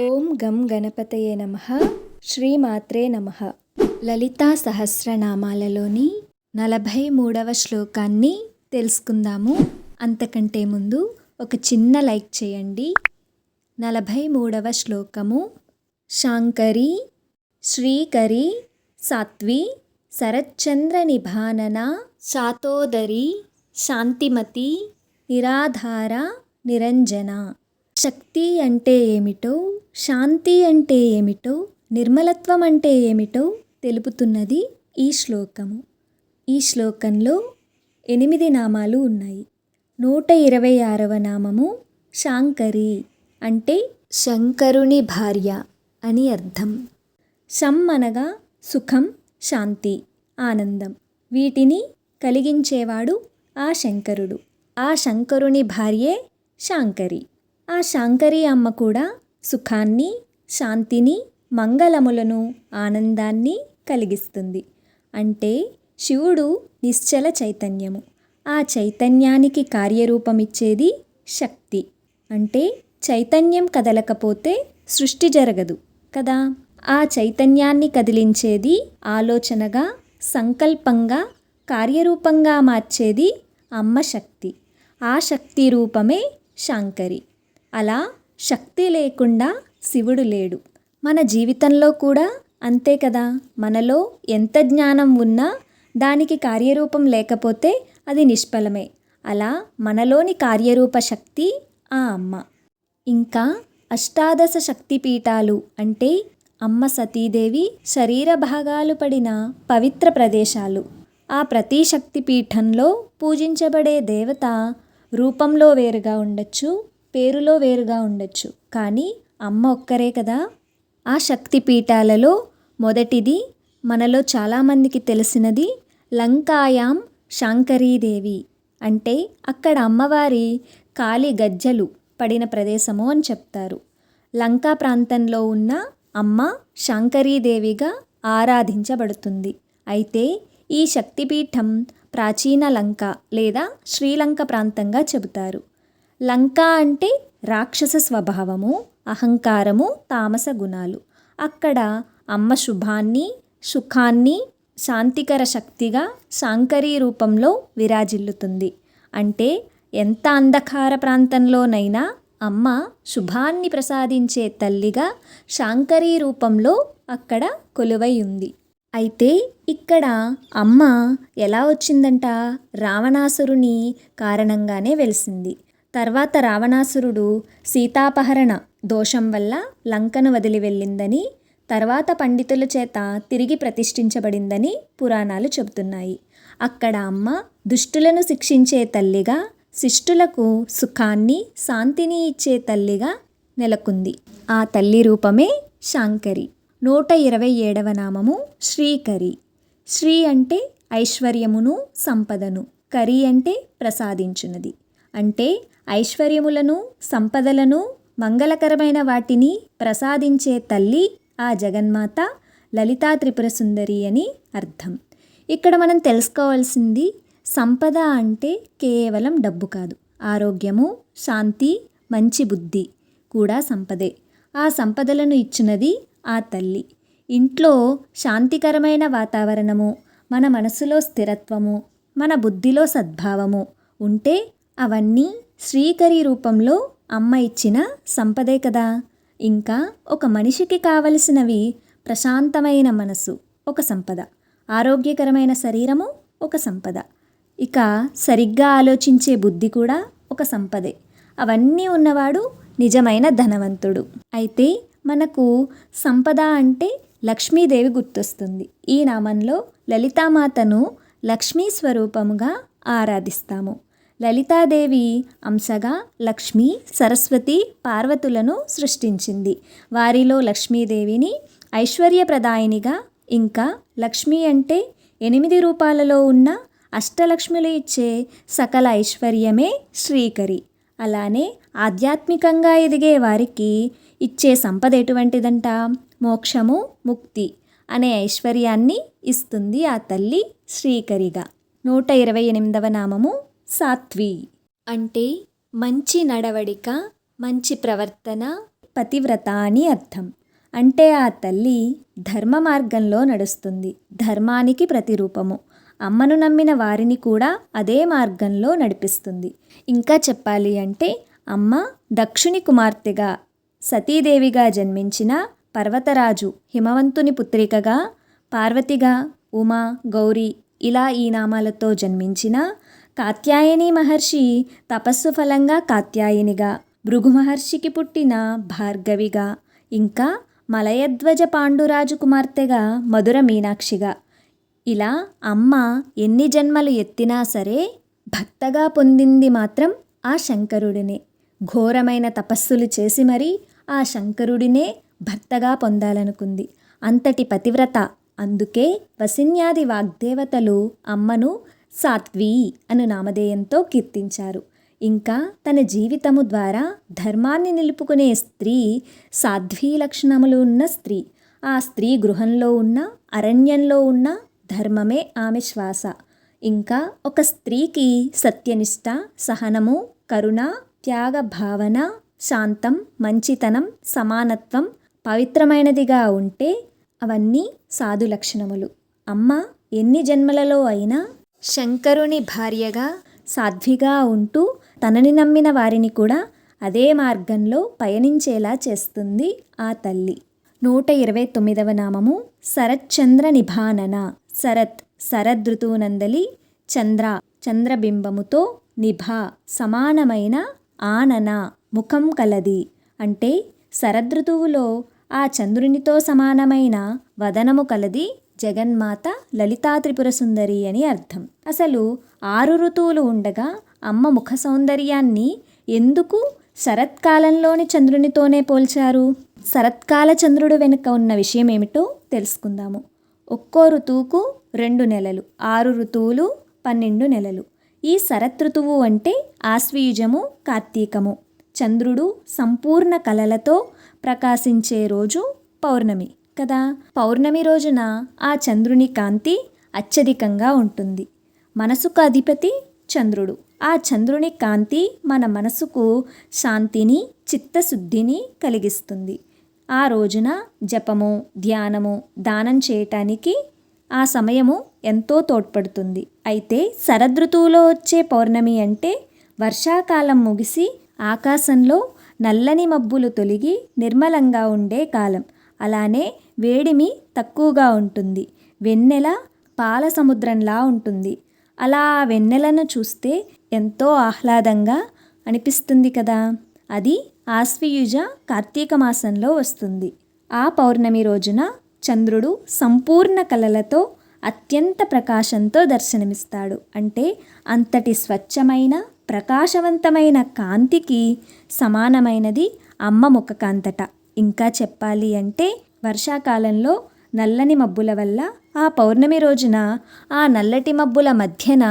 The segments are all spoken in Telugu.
ఓం గం గణపతయే నమ. శ్రీమాత్రే నమ. లలితా సహస్రనామాలలోని నలభై మూడవ శ్లోకాన్ని తెలుసుకుందాము. అంతకంటే ముందు ఒక చిన్న లైక్ చేయండి. నలభై మూడవ శ్లోకము. శాంకరి శ్రీకరి సాత్వి శరత్చంద్ర నిభానన శాతోదరి శాంతిమతి నిరాధార నిరంజన. శక్తి అంటే ఏమిటో శాంతి అంటే ఏమిటో నిర్మలత్వం అంటే ఏమిటో తెలుపుతున్నది ఈ శ్లోకము. ఈ శ్లోకంలో ఎనిమిది నామాలు ఉన్నాయి. నూట ఇరవై ఆరవ నామము శాంకరి అంటే శంకరుని భార్య అని అర్థం. శం అనగా సుఖం శాంతి ఆనందం. వీటిని కలిగించేవాడు ఆ శంకరుడు. ఆ శంకరుని భార్యే శాంకరి. ఆ శాంకరి అమ్మ కూడా సుఖాన్ని శాంతిని మంగళములను ఆనందాన్ని కలిగిస్తుంది. అంటే శివుడు నిశ్చల చైతన్యము. ఆ చైతన్యానికి కార్యరూపమిచ్చేది శక్తి. అంటే చైతన్యం కదలకపోతే సృష్టి జరగదు కదా. ఆ చైతన్యాన్ని కదిలించేది ఆలోచనగా సంకల్పంగా కార్యరూపంగా మార్చేది అమ్మ శక్తి. ఆ శక్తి రూపమే శాంకరి. అలా శక్తి లేకుండా శివుడు లేడు. మన జీవితంలో కూడా అంతే కదా. మనలో ఎంత జ్ఞానం ఉన్నా దానికి కార్యరూపం లేకపోతే అది నిష్ఫలమే. అలా మనలోని కార్యరూప శక్తి ఆ అమ్మ. ఇంకా అష్టాదశ శక్తిపీఠాలు అంటే అమ్మ సతీదేవి శరీర భాగాలు పడిన పవిత్ర ప్రదేశాలు. ఆ ప్రతి శక్తిపీఠంలో పూజించబడే దేవత రూపంలో వేరుగా ఉండొచ్చు పేరులో వేరుగా ఉండొచ్చు. కానీ అమ్మ ఒక్కరే కదా. ఆ శక్తిపీఠాలలో మొదటిది మనలో చాలామందికి తెలిసినది లంకాయాం శాంకరీదేవి. అంటే అక్కడ అమ్మవారి కాలి గజ్జలు పడిన ప్రదేశము అని చెప్తారు. లంకా ప్రాంతంలో ఉన్న అమ్మ శాంకరీదేవిగా ఆరాధించబడుతుంది. అయితే ఈ శక్తిపీఠం ప్రాచీన లంక లేదా శ్రీలంక ప్రాంతంగా చెబుతారు. లంక అంటే రాక్షస స్వభావము అహంకారము తామస గుణాలు. అక్కడ అమ్మ శుభాన్ని సుఖాన్ని శాంతికర శక్తిగా శాంకరీ రూపంలో విరాజిల్లుతుంది. అంటే ఎంత అంధకార ప్రాంతంలోనైనా అమ్మ శుభాన్ని ప్రసాదించే తల్లిగా శాంకరీ రూపంలో అక్కడ కొలువై ఉంది అయితే ఇక్కడ అమ్మ ఎలా వచ్చిందంట? రావణాసురుని కారణంగానే వెలిసింది. తర్వాత రావణాసురుడు సీతాపహరణ దోషం వల్ల లంకను వదిలి వెళ్ళిందని తర్వాత పండితుల చేత తిరిగి ప్రతిష్ఠించబడిందని పురాణాలు చెబుతున్నాయి. అక్కడ అమ్మ దుష్టులను శిక్షించే తల్లిగా శిష్టులకు సుఖాన్ని శాంతిని ఇచ్చే తల్లిగా నెలకొంది. ఆ తల్లి రూపమే శాంకరి. నూట ఇరవై ఏడవ నామము శ్రీకరి. శ్రీ అంటే ఐశ్వర్యమును సంపదను. కరి అంటే ప్రసాదించునది అంటే ఐశ్వర్యములను సంపదలను మంగళకరమైన వాటిని ప్రసాదించే తల్లి ఆ జగన్మాత లలితా త్రిపుర సుందరి అని అర్థం. ఇక్కడ మనం తెలుసుకోవాల్సింది సంపద అంటే కేవలం డబ్బు కాదు. ఆరోగ్యము శాంతి మంచి బుద్ధి కూడా సంపదే. ఆ సంపదలను ఇచ్చినది ఆ తల్లి. ఇంట్లో శాంతికరమైన వాతావరణము మన మనసులో స్థిరత్వము మన బుద్ధిలో సద్భావము ఉంటే అవన్నీ శ్రీకరి రూపంలో అమ్మ ఇచ్చిన సంపదే కదా. ఇంకా ఒక మనిషికి కావలసినవి ప్రశాంతమైన మనసు ఒక సంపద. ఆరోగ్యకరమైన శరీరము ఒక సంపద. ఇక సరిగ్గా ఆలోచించే బుద్ధి కూడా ఒక సంపదే. అవన్నీ ఉన్నవాడు నిజమైన ధనవంతుడు. అయితే మనకు సంపద అంటే లక్ష్మీదేవి గుర్తొస్తుంది. ఈ నామంలో లలితామాతను లక్ష్మీ స్వరూపముగా ఆరాధిస్తాము. లలితాదేవి అంశగా లక్ష్మి సరస్వతి పార్వతులను సృష్టించింది. వారిలో లక్ష్మీదేవిని ఐశ్వర్యప్రదాయినిగా ఇంకా లక్ష్మి అంటే ఎనిమిది రూపాలలో ఉన్న అష్టలక్ష్మిలు ఇచ్చే సకల ఐశ్వర్యమే శ్రీకరి. అలానే ఆధ్యాత్మికంగా ఎదిగే వారికి ఇచ్చే సంపద ఎటువంటిదంట? మోక్షము ముక్తి అనే ఐశ్వర్యాన్ని ఇస్తుంది ఆ తల్లి శ్రీకరిగా. నూట ఇరవై ఎనిమిదవ నామము సాత్వి. అంటే మంచి నడవడిక మంచి ప్రవర్తన పతివ్రత అని అర్థం. అంటే ఆ తల్లి ధర్మ మార్గంలో నడుస్తుంది ధర్మానికి ప్రతిరూపము. అమ్మను నమ్మిన వారిని కూడా అదే మార్గంలో నడిపిస్తుంది. ఇంకా చెప్పాలి అంటే అమ్మ దక్షుని కుమార్తెగా సతీదేవిగా జన్మించిన పర్వతరాజు హిమవంతుని పుత్రికగా పార్వతిగా ఉమా గౌరీ ఇలా ఈ నామాలతో జన్మించిన కాత్యాయని మహర్షి తపస్సు ఫలంగా కాత్యాయనిగా భృగు మహర్షికి పుట్టిన భార్గవిగా ఇంకా మలయధ్వజ పాండురాజు కుమార్తెగా మధుర మీనాక్షిగా. ఇలా అమ్మ ఎన్ని జన్మలు ఎత్తినా సరే భక్తగా పొందింది మాత్రం ఆ శంకరుడినే. ఘోరమైన తపస్సులు చేసి మరీ ఆ శంకరుడినే భర్తగా పొందాలనుకుంది. అంతటి పతివ్రత. అందుకే వసిన్యాది వాగ్దేవతలు అమ్మను సాత్వి అను నామధేయంతో కీర్తించారు. ఇంకా తన జీవితము ద్వారా ధర్మాన్ని నిలుపుకునే స్త్రీ సాధ్వీ లక్షణములు ఉన్న స్త్రీ ఆ స్త్రీ గృహంలో ఉన్న అరణ్యంలో ఉన్న ధర్మమే ఆమె శ్వాస. ఇంకా ఒక స్త్రీకి సత్యనిష్ట సహనము కరుణ త్యాగ భావన శాంతం మంచితనం సమానత్వం పవిత్రమైనదిగా ఉంటే అవన్నీ సాధు లక్షణములు. అమ్మ ఎన్ని జన్మలలో అయినా శంకరుని భార్యగా సాధ్విగా ఉంటూ తనని నమ్మిన వారిని కూడా అదే మార్గంలో పయనించేలా చేస్తుంది ఆ తల్లి. నూట ఇరవై తొమ్మిదవ నామము శరత్చంద్ర నిభానన. శరత్ శరదృతువునందలి చంద్ర చంద్రబింబముతో నిభా సమానమైన ఆనన ముఖం కలది. అంటే శరదృతువులో ఆ చంద్రునితో సమానమైన వదనము కలది. జగన్మాత లలితాత్రిపుర సుందరి అని అర్థం. అసలు ఆరు ఋతువులు ఉండగా అమ్మ ముఖ సౌందర్యాన్ని ఎందుకు శరత్కాలంలోని చంద్రునితోనే పోల్చారు? శరత్కాల చంద్రుడు వెనుక ఉన్న విషయం ఏమిటో తెలుసుకుందాము. ఒక్కో ఋతువుకు రెండు నెలలు ఆరు ఋతువులు పన్నెండు నెలలు. ఈ శరత్ ఋతువు అంటే ఆశ్వీయుజము కార్తీకము. చంద్రుడు సంపూర్ణ కలలతో ప్రకాశించే రోజు పౌర్ణమి. కదా? పౌర్ణమి రోజున ఆ చంద్రుని కాంతి అత్యధికంగా ఉంటుంది. మనసుకు అధిపతి చంద్రుడు. ఆ చంద్రుని కాంతి మన మనసుకు శాంతిని చిత్తశుద్ధిని కలిగిస్తుంది. ఆ రోజున జపము ధ్యానము దానం చేయటానికి ఆ సమయము ఎంతో తోడ్పడుతుంది. అయితే శరదృతువులో వచ్చే పౌర్ణమి అంటే వర్షాకాలం ముగిసి ఆకాశంలో నల్లని మబ్బులు తొలగి నిర్మలంగా ఉండే కాలం. అలానే వేడిమి తక్కువగా ఉంటుంది. వెన్నెల పాల సముద్రంలా ఉంటుంది. అలా ఆ వెన్నెలను చూస్తే ఎంతో ఆహ్లాదంగా అనిపిస్తుంది కదా! అది ఆశ్వయుజ కార్తీక మాసంలో వస్తుంది. ఆ పౌర్ణమి రోజున చంద్రుడు సంపూర్ణ కలలతో అత్యంత ప్రకాశంతో దర్శనమిస్తాడు. అంటే అంతటి స్వచ్ఛమైన ప్రకాశవంతమైన కాంతికి సమానమైనది అమ్మ ముఖకాంతట ఇంకా చెప్పాలి అంటే వర్షాకాలంలో నల్లని మబ్బుల వల్ల ఆ పౌర్ణమి రోజున ఆ నల్లటి మబ్బుల మధ్యన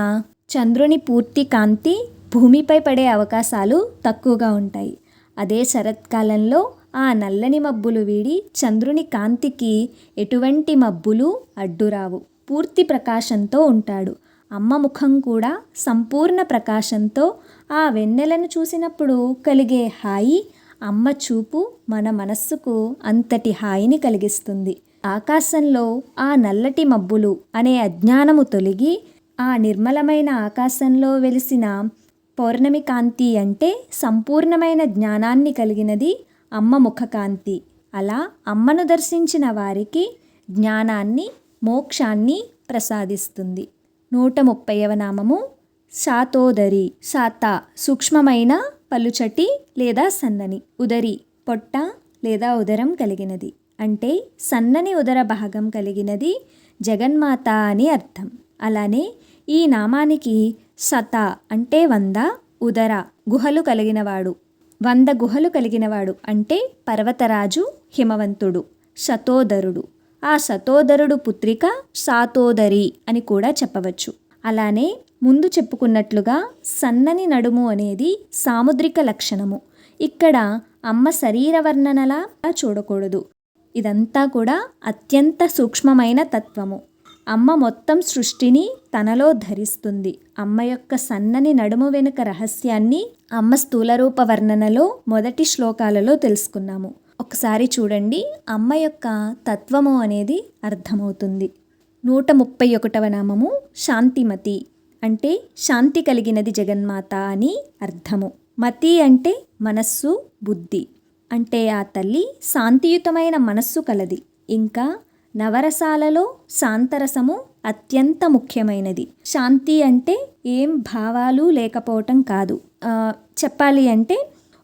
చంద్రుని పూర్తి కాంతి భూమిపై పడే అవకాశాలు తక్కువగా ఉంటాయి. అదే శరత్కాలంలో ఆ నల్లని మబ్బులు వీడి చంద్రుని కాంతికి ఎటువంటి మబ్బులు అడ్డురావు పూర్తి ప్రకాశంతో ఉంటాడు. అమ్మ ముఖం కూడా సంపూర్ణ ప్రకాశంతో ఆ వెన్నెలను చూసినప్పుడు కలిగే హాయి అమ్మ చూపు మన మనస్సుకు అంతటి హాయిని కలిగిస్తుంది. ఆకాశంలో ఆ నల్లటి మబ్బులు అనే అజ్ఞానము తొలగి ఆ నిర్మలమైన ఆకాశంలో వెలిసిన పౌర్ణమి కాంతి అంటే సంపూర్ణమైన జ్ఞానాన్ని కలిగినది అమ్మ ముఖకాంతి అలా అమ్మను దర్శించిన వారికి జ్ఞానాన్ని మోక్షాన్ని ప్రసాదిస్తుంది. నూట ముప్పైవ నామము శాతోదరి శాత సూక్ష్మమైన పలుచటి లేదా సన్నని ఉదరి పొట్ట లేదా ఉదరం కలిగినది. అంటే సన్నని ఉదర భాగం కలిగినది జగన్మాత అని అర్థం. అలానే ఈ నామానికి శత అంటే వంద ఉదర గుహలు కలిగినవాడు. వంద గుహలు కలిగినవాడు అంటే పర్వతరాజు హిమవంతుడు శతోదరుడు ఆ శతోదరుడు పుత్రిక సాతోదరి అని కూడా చెప్పవచ్చు. అలానే ముందు చెప్పుకున్నట్లుగా సన్నని నడుము అనేది సాముద్రిక లక్షణము. ఇక్కడ అమ్మ శరీర వర్ణనలా చూడకూడదు. ఇదంతా కూడా అత్యంత సూక్ష్మమైన తత్వము. అమ్మ మొత్తం సృష్టిని తనలో ధరిస్తుంది. అమ్మ యొక్క సన్నని నడుము వెనుక రహస్యాన్ని అమ్మ స్థూలరూప వర్ణనలో మొదటి శ్లోకాలలో తెలుసుకున్నాము. ఒకసారి చూడండి అమ్మ యొక్క తత్వము అనేది అర్థమవుతుంది. నూట ముప్పై ఒకటవ నామము శాంతిమతి. అంటే శాంతి కలిగినది జగన్మాత అని అర్థము. మతి అంటే మనస్సు బుద్ధి. అంటే ఆ తల్లి శాంతియుతమైన మనస్సు కలది. ఇంకా నవరసాలలో శాంతరసము అత్యంత ముఖ్యమైనది. శాంతి అంటే ఏం భావాలు లేకపోవటం కాదు. చెప్పాలి అంటే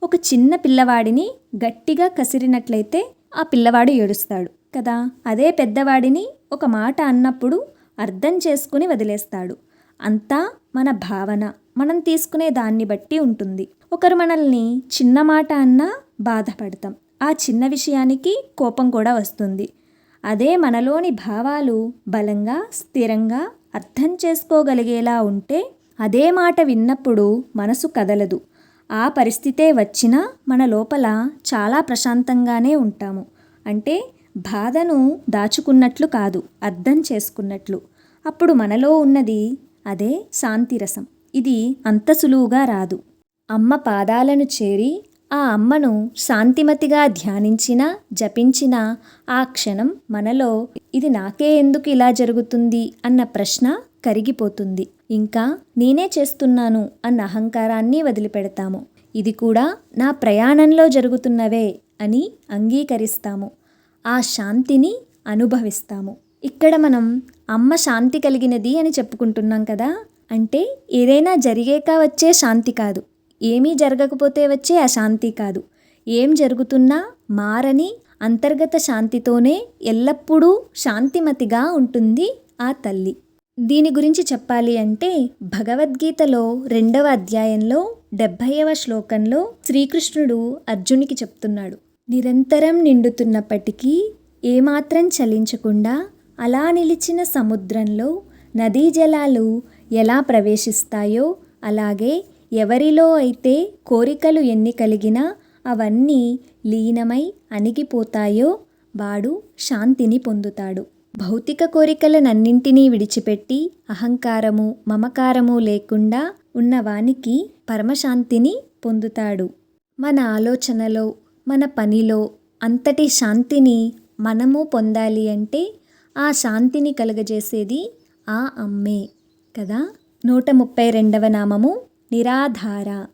ఒక చిన్న పిల్లవాడిని గట్టిగా కసిరినట్లయితే ఆ పిల్లవాడు ఏడుస్తాడు కదా. అదే పెద్దవాడిని ఒక మాట అన్నప్పుడు అర్థం చేసుకుని వదిలేస్తాడు. అంతా మన భావన. మనం తీసుకునే దాన్ని బట్టి ఉంటుంది. ఒకరు మనల్ని చిన్న మాట అన్నా బాధపడతాం. ఆ చిన్న విషయానికి కోపం కూడా వస్తుంది. అదే మనలోని భావాలు బలంగా స్థిరంగా అర్థం చేసుకోగలిగేలా ఉంటే అదే మాట విన్నప్పుడు మనసు కదలదు. ఆ పరిస్థితే వచ్చినా మన లోపల చాలా ప్రశాంతంగానే ఉంటాము. అంటే బాధను దాచుకున్నట్లు కాదు అర్థం చేసుకున్నట్లు. అప్పుడు మనలో ఉన్నది అదే శాంతిరసం ఇది అంత సులువుగా రాదు. అమ్మ పాదాలను చేరి ఆ అమ్మను శాంతిమతిగా ధ్యానించిన జపించిన ఆ క్షణం మనలో ఇది నాకే ఎందుకు ఇలా జరుగుతుంది? అన్న ప్రశ్న కరిగిపోతుంది. ఇంకా నేనే చేస్తున్నాను అన్న అహంకారాన్ని వదిలిపెడతాము. ఇది కూడా నా ప్రయాణంలో జరుగుతున్నవే అని అంగీకరిస్తాము. ఆ శాంతిని అనుభవిస్తాము. ఇక్కడ మనం అమ్మ శాంతి కలిగినది అని చెప్పుకుంటున్నాం కదా. అంటే ఏదైనా జరిగాక వచ్చే శాంతి కాదు. ఏమీ జరగకపోతే వచ్చే అశాంతి కాదు. ఏం జరుగుతున్నా మారని అంతర్గత శాంతితోనే ఎల్లప్పుడూ శాంతిమతిగా ఉంటుంది ఆ తల్లి. దీని గురించి చెప్పాలి అంటే భగవద్గీతలో రెండవ అధ్యాయంలో డెబ్భైవ శ్లోకంలో శ్రీకృష్ణుడు అర్జునికి చెప్తున్నాడు. నిరంతరం నిండుతున్నప్పటికీ ఏమాత్రం చలించకుండా అలా నిలిచిన సముద్రంలో నదీ జలాలు ఎలా ప్రవేశిస్తాయో అలాగే ఎవరిలో అయితే కోరికలు ఎన్ని కలిగినా అవన్నీ లీనమై అణిగిపోతాయో వాడు శాంతిని పొందుతాడు. భౌతిక కోరికలనన్నింటినీ విడిచిపెట్టి అహంకారము మమకారము లేకుండా ఉన్నవానికి పరమశాంతిని పొందుతాడు. మన ఆలోచనలో మన పనిలో అంతటి శాంతిని మనము పొందాలి అంటే ఆ శాంతిని కలుగజేసేది ఆ అమ్మే కదా? నూట ముప్పై రెండవ నామము నిరాధార.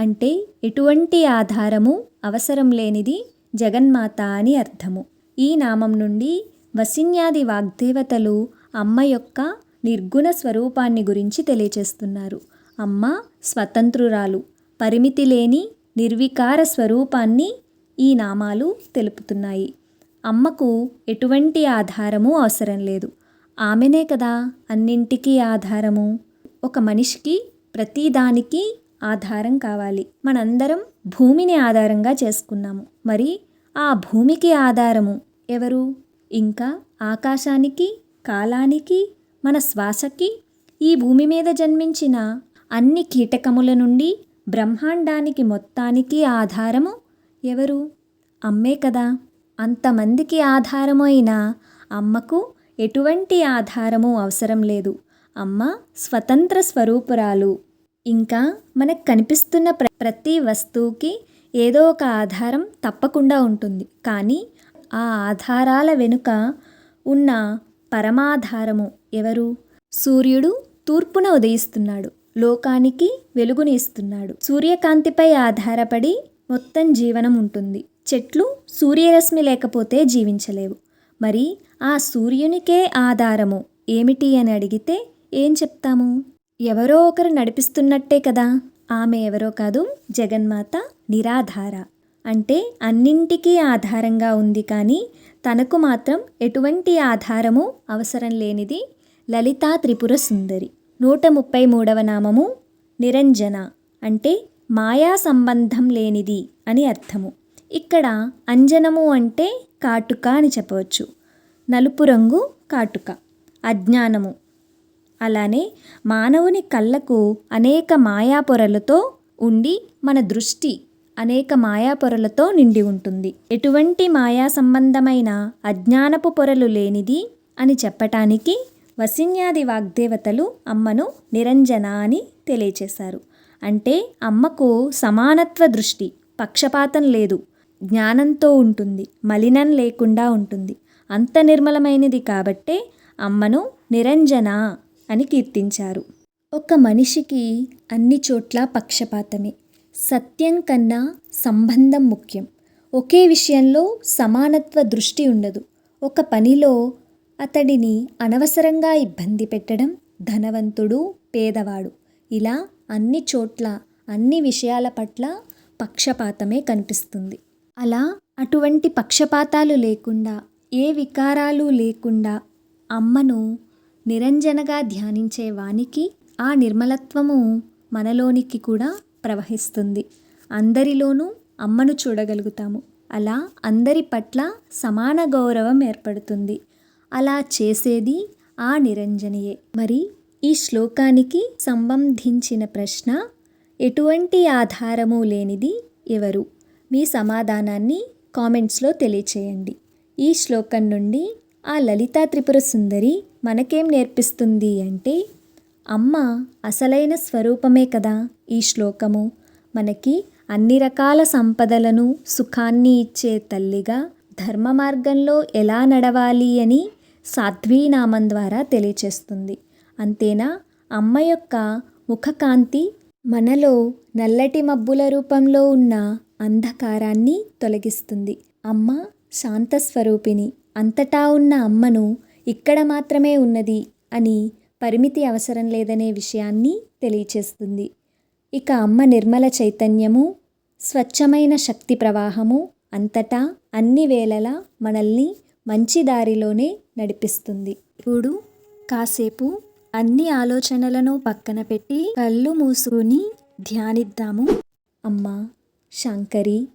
అంటే ఎటువంటి ఆధారము అవసరం లేనిది జగన్మాత అని అర్థము. ఈ నామం నుండి వసిన్యాది వాగ్దేవతలు అమ్మ యొక్క నిర్గుణ స్వరూపాన్ని గురించి తెలియచేస్తున్నారు. అమ్మ స్వతంత్రురాలు పరిమితి లేని నిర్వికార స్వరూపాన్ని ఈ నామాలు తెలుపుతున్నాయి. అమ్మకు ఎటువంటి ఆధారము అవసరం లేదు. ఆమెనే కదా అన్నింటికీ ఆధారము. ఒక మనిషికి ప్రతిదానికి ఆధారం కావాలి. మనందరం భూమిని ఆధారంగా చేసుకున్నాము. మరి ఆ భూమికి ఆధారము ఎవరు? ఇంకా ఆకాశానికి కాలానికి మన శ్వాసకి? ఈ భూమి మీద జన్మించిన అన్ని కీటకముల నుండి బ్రహ్మాండానికి మొత్తానికి ఆధారము ఎవరు? అమ్మే కదా. అంతమందికి ఆధారము అమ్మకు ఎటువంటి ఆధారము అవసరం లేదు. అమ్మ స్వతంత్ర స్వరూపురాలు. ఇంకా మనకు కనిపిస్తున్న ప్ర ప్రతి వస్తువుకి ఏదో ఒక ఆధారం తప్పకుండా ఉంటుంది. కానీ ఆ ఆధారాల వెనుక ఉన్న పరమాధారము ఎవరు? సూర్యుడు తూర్పున ఉదయిస్తున్నాడు. లోకానికి వెలుగుని ఇస్తున్నాడు. సూర్యకాంతిపై ఆధారపడి మొత్తం జీవనం ఉంటుంది. చెట్లు సూర్యరశ్మి లేకపోతే జీవించలేవు. మరి ఆ సూర్యునికే ఆధారము ఏమిటి అని అడిగితే ఏం చెప్తాము? ఎవరో ఒకరు నడిపిస్తున్నట్టే కదా. ఆమె ఎవరో కాదు జగన్మాత నిరాధార. అంటే అన్నింటికీ ఆధారంగా ఉంది కానీ తనకు మాత్రం ఎటువంటి ఆధారము అవసరం లేనిది లలితా త్రిపుర సుందరి. నూట ముప్పై మూడవ నామము నిరంజన. అంటే మాయా సంబంధం లేనిది అని అర్థము. ఇక్కడ అంజనము అంటే కాటుక అని చెప్పవచ్చు. నలుపు రంగు కాటుక. అజ్ఞానము. అలానే మానవుని కళ్ళకు అనేక మాయా పొరలతో ఉండి మన దృష్టి అనేక మాయా పొరలతో నిండి ఉంటుంది. ఎటువంటి మాయా సంబంధమైన అజ్ఞానపు పొరలు లేనిది అని చెప్పటానికి వసిన్యాది వాగ్దేవతలు అమ్మను నిరంజన అని తెలియచేశారు. అంటే అమ్మకు సమానత్వ దృష్టి పక్షపాతం లేదు. జ్ఞానంతో ఉంటుంది మలినం లేకుండా ఉంటుంది. అంత నిర్మలమైనది కాబట్టే అమ్మను నిరంజన అని కీర్తించారు. ఒక మనిషికి అన్ని చోట్ల పక్షపాతమే. సత్యం కన్నా సంబంధం ముఖ్యం. ఒకే విషయంలో సమానత్వ దృష్టి ఉండదు. ఒక పనిలో అతడిని అనవసరంగా ఇబ్బంది పెట్టడం ధనవంతుడు పేదవాడు. ఇలా అన్ని చోట్ల అన్ని విషయాల పట్ల పక్షపాతమే కనిపిస్తుంది. అలా అటువంటి పక్షపాతాలు లేకుండా ఏ వికారాలు లేకుండా అమ్మను నిరంజనగా ధ్యానించే వానికి ఆ నిర్మలత్వము మనలోనికి కూడా ప్రవహిస్తుంది. అందరిలోనూ అమ్మను చూడగలుగుతాము. అలా అందరి పట్ల సమాన గౌరవం ఏర్పడుతుంది. అలా చేసేది ఆ నిరంజనియే. మరి ఈ శ్లోకానికి సంబంధించిన ప్రశ్న ఎటువంటి ఆధారము లేనిది ఎవరు? మీ సమాధానాన్ని కామెంట్స్లో తెలియచేయండి. ఈ శ్లోకం నుండి ఆ లలితా త్రిపుర సుందరి మనకేం నేర్పిస్తుంది అంటే అమ్మ అసలైన స్వరూపమే కదా ఈ శ్లోకము. మనకి అన్ని రకాల సంపదలను సుఖాన్ని ఇచ్చే తల్లిగా ధర్మ మార్గంలో ఎలా నడవాలి అని సాధ్వీనామం ద్వారా తెలియచేస్తుంది. అంతేనా? అమ్మ యొక్క ముఖకాంతి మనలో నల్లటి మబ్బుల రూపంలో ఉన్న అంధకారాన్ని తొలగిస్తుంది. అమ్మ శాంతస్వరూపిణి. అంతటా ఉన్న అమ్మను ఇక్కడ మాత్రమే ఉన్నది అని పరిమితి అవసరం లేదనే విషయాన్ని తెలియచేస్తుంది. ఇక అమ్మ నిర్మల చైతన్యము స్వచ్ఛమైన శక్తి ప్రవాహము అంతటా అన్ని వేళలా మనల్ని మంచి దారిలోనే నడిపిస్తుంది. ఇప్పుడు కాసేపు అన్ని ఆలోచనలను పక్కన పెట్టి కళ్ళు మూసుకుని ధ్యానిద్దాము. అమ్మ శంకరి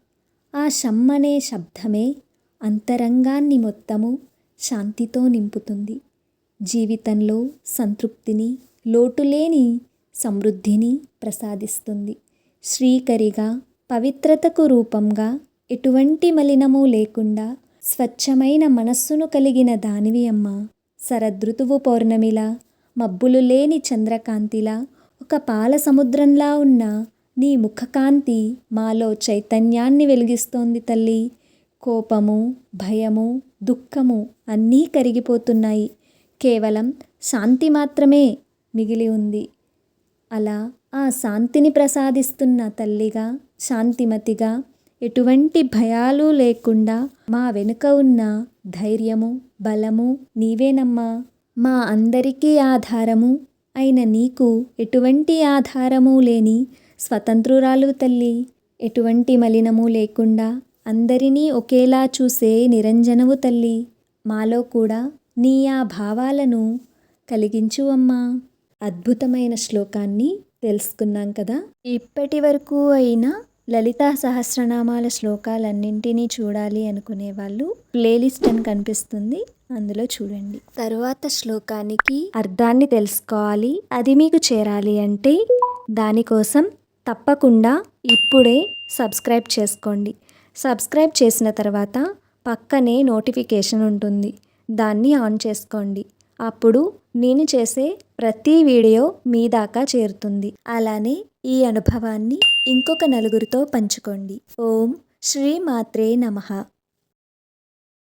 ఆ షమ్మనే శబ్దమే అంతరంగాన్ని మొత్తము శాంతితో నింపుతుంది. జీవితంలో సంతృప్తిని లోటులేని సమృద్ధిని ప్రసాదిస్తుంది. శ్రీకరిగా పవిత్రతకు రూపంగా ఎటువంటి మలినము లేకుండా స్వచ్ఛమైన మనస్సును కలిగిన దానివి అమ్మ. శరదృతువు పౌర్ణమిలా మబ్బులు లేని చంద్రకాంతిలా ఒక పాల సముద్రంలా ఉన్న నీ ముఖకాంతి మాలో చైతన్యాన్ని వెలిగిస్తోంది తల్లి. కోపము భయము దుఃఖము అన్నీ కరిగిపోతున్నాయి. కేవలం శాంతి మాత్రమే మిగిలి ఉంది. అలా ఆ శాంతిని ప్రసాదిస్తున్న తల్లిగా శాంతిమతిగా ఎటువంటి భయాలు లేకుండా మా వెనుక ఉన్న ధైర్యము బలము నీవేనమ్మా. మా అందరికీ ఆధారము అయిన నీకు ఎటువంటి ఆధారము లేని స్వతంత్రురాలు తల్లి ఎటువంటి మలినము లేకుండా అందరినీ ఒకేలా చూసే నిరంజనవు తల్లి మాలో కూడా నీ ఆ భావాలను కలిగించు అమ్మా. అద్భుతమైన శ్లోకాన్ని తెలుసుకున్నాం కదా. ఇప్పటి వరకు అయినా లలితా సహస్రనామాల శ్లోకాలన్నింటినీ చూడాలి అనుకునే వాళ్ళు ప్లేలిస్ట్ అని కనిపిస్తుంది. అందులో చూడండి. తరువాత శ్లోకానికి అర్థాన్ని తెలుసుకోవాలి. అది మీకు చేరాలి అంటే దానికోసం తప్పకుండా ఇప్పుడే సబ్స్క్రైబ్ చేసుకోండి. సబ్స్క్రైబ్ చేసిన తర్వాత పక్కనే నోటిఫికేషన్ ఉంటుంది. దాన్ని ఆన్ చేసుకోండి. అప్పుడు నేను చేసే ప్రతి వీడియో మీ దాకా చేరుతుంది. అలానే ఈ అనుభవాన్ని ఇంకొక నలుగురితో పంచుకోండి. ఓం శ్రీ మాత్రే నమః.